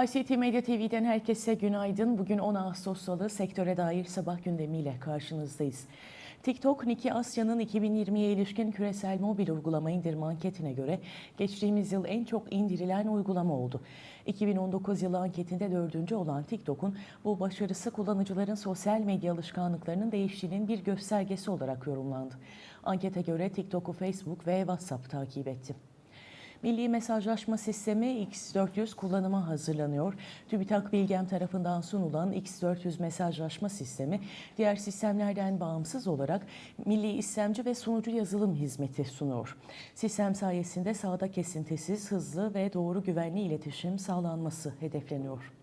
ICT Medya TV'den herkese günaydın. Bugün 10 Ağustos Salı sektöre dair sabah gündemiyle karşınızdayız. TikTok, Niki Asya'nın 2020'ye ilişkin küresel mobil uygulama indirme anketine göre geçtiğimiz yıl en çok indirilen uygulama oldu. 2019 yılı anketinde dördüncü olan TikTok'un bu başarısı kullanıcıların sosyal medya alışkanlıklarının değiştiğinin bir göstergesi olarak yorumlandı. Ankete göre TikTok'u Facebook ve WhatsApp takip etti. Milli Mesajlaşma Sistemi X400 kullanıma hazırlanıyor. TÜBİTAK Bilgem tarafından sunulan X400 mesajlaşma sistemi diğer sistemlerden bağımsız olarak milli istemci ve sunucu yazılım hizmeti sunuyor. Sistem sayesinde sağda kesintisiz, hızlı ve doğru güvenli iletişim sağlanması hedefleniyor.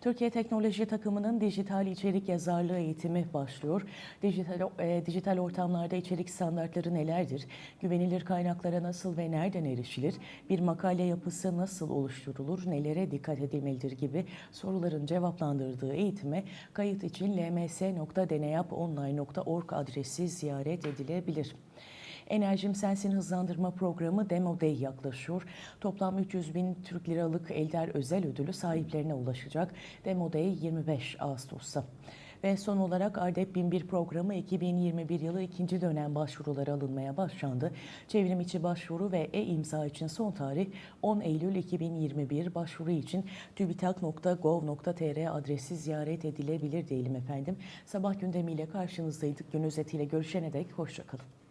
Türkiye Teknoloji Takımı'nın dijital içerik yazarlığı eğitimi başlıyor. Dijital, e, dijital ortamlarda içerik standartları nelerdir? Güvenilir kaynaklara nasıl ve nereden erişilir? Bir makale yapısı nasıl oluşturulur? Nelere dikkat edilmelidir gibi soruların cevaplandırdığı eğitime kayıt için lms.deneyaponline.org adresi ziyaret edilebilir. Enerjim Sensin hızlandırma programı Demo Day yaklaşıyor. Toplam 300 bin Türk liralık Elder Özel Ödülü sahiplerine ulaşacak. Demo Day 25 Ağustos'ta. Ve son olarak Ardep 1001 programı 2021 yılı ikinci dönem başvuruları alınmaya başlandı. Çevrim içi başvuru ve e-imza için son tarih 10 Eylül 2021 başvuru için tubitak.gov.tr adresi ziyaret edilebilir diyelim efendim. Sabah gündemiyle karşınızdaydık. Gün özetiyle görüşene dek hoşçakalın.